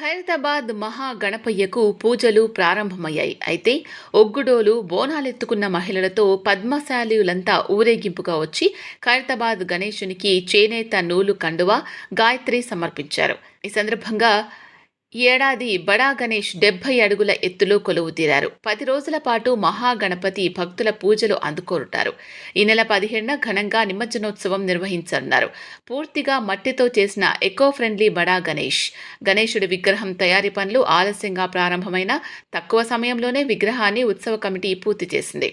ఖైరతాబాద్ మహాగణపయ్యకు పూజలు ప్రారంభమయ్యాయి. అయితే ఒగ్గుడోలు బోనాలెత్తుకున్న మహిళలతో పద్మశాలీయులంతా ఊరేగింపుగా వచ్చి ఖైరతాబాద్ గణేశునికి చేనేత నూలు కండువా గాయత్రి సమర్పించారు. ఈ సందర్భంగా ఏడాది బడా గణేష్ డెబ్బై అడుగుల ఎత్తులో కొలువు తీరారు. పది రోజుల పాటు మహాగణపతి భక్తుల పూజలు అందుకోరుటారు ఈ నెల పదిహేడున ఘనంగా నిమజ్జనోత్సవం నిర్వహించనున్నారు. పూర్తిగా మట్టితో చేసిన ఎకో ఫ్రెండ్లీ బడా గణేష్. గణేశుడి విగ్రహం తయారీ పనులు ఆలస్యంగా ప్రారంభమైన తక్కువ సమయంలోనే విగ్రహాన్ని ఉత్సవ కమిటీ పూర్తి చేసింది.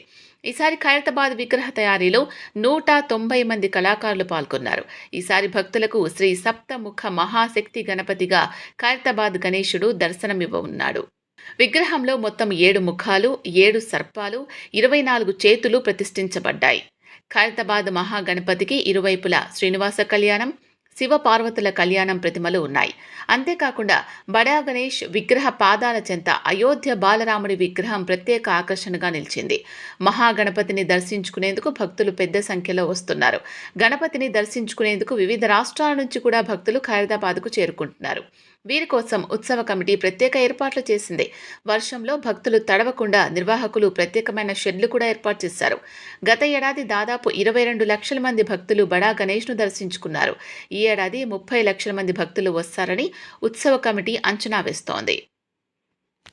ఈసారి ఖైరతాబాద్ విగ్రహ తయారీలో నూట తొంభై మంది కళాకారులు పాల్గొన్నారు. ఈసారి భక్తులకు శ్రీ సప్తముఖ మహాశక్తి గణపతిగా ఖైరతాబాద్ గణేశుడు దర్శనమివ్వనున్నాడు. విగ్రహంలో మొత్తం ఏడు ముఖాలు ఏడు సర్పాలు ఇరవై నాలుగు చేతులు ప్రతిష్ఠించబడ్డాయి. ఖైరతాబాద్ మహాగణపతికి ఇరువైపులా శ్రీనివాస కళ్యాణం శివ పార్వతుల కళ్యాణం ప్రతిమలు ఉన్నాయి. అంతేకాకుండా బడా గణేష్ విగ్రహ పాదాల చెంత అయోధ్య బాలరాముడి విగ్రహం ప్రత్యేక ఆకర్షణగా నిలిచింది. మహాగణపతిని దర్శించుకునేందుకు భక్తులు పెద్ద సంఖ్యలో వస్తున్నారు. గణపతిని దర్శించుకునేందుకు వివిధ రాష్ట్రాల నుంచి కూడా భక్తులు ఖైరదాబాద్కు చేరుకుంటున్నారు. వీరి కోసం ఉత్సవ కమిటీ ప్రత్యేక ఏర్పాట్లు చేసింది. వర్షంలో భక్తులు తడవకుండా నిర్వాహకులు ప్రత్యేకమైన షెడ్లు కూడా ఏర్పాటు చేశారు. గత ఏడాది దాదాపు ఇరవై రెండు లక్షల మంది భక్తులు బడా గణేష్ను దర్శించుకున్నారు. ఈ ఏడాది ముప్పై లక్షల మంది భక్తులు వస్తారని ఉత్సవ కమిటీ అంచనా వేస్తోంది.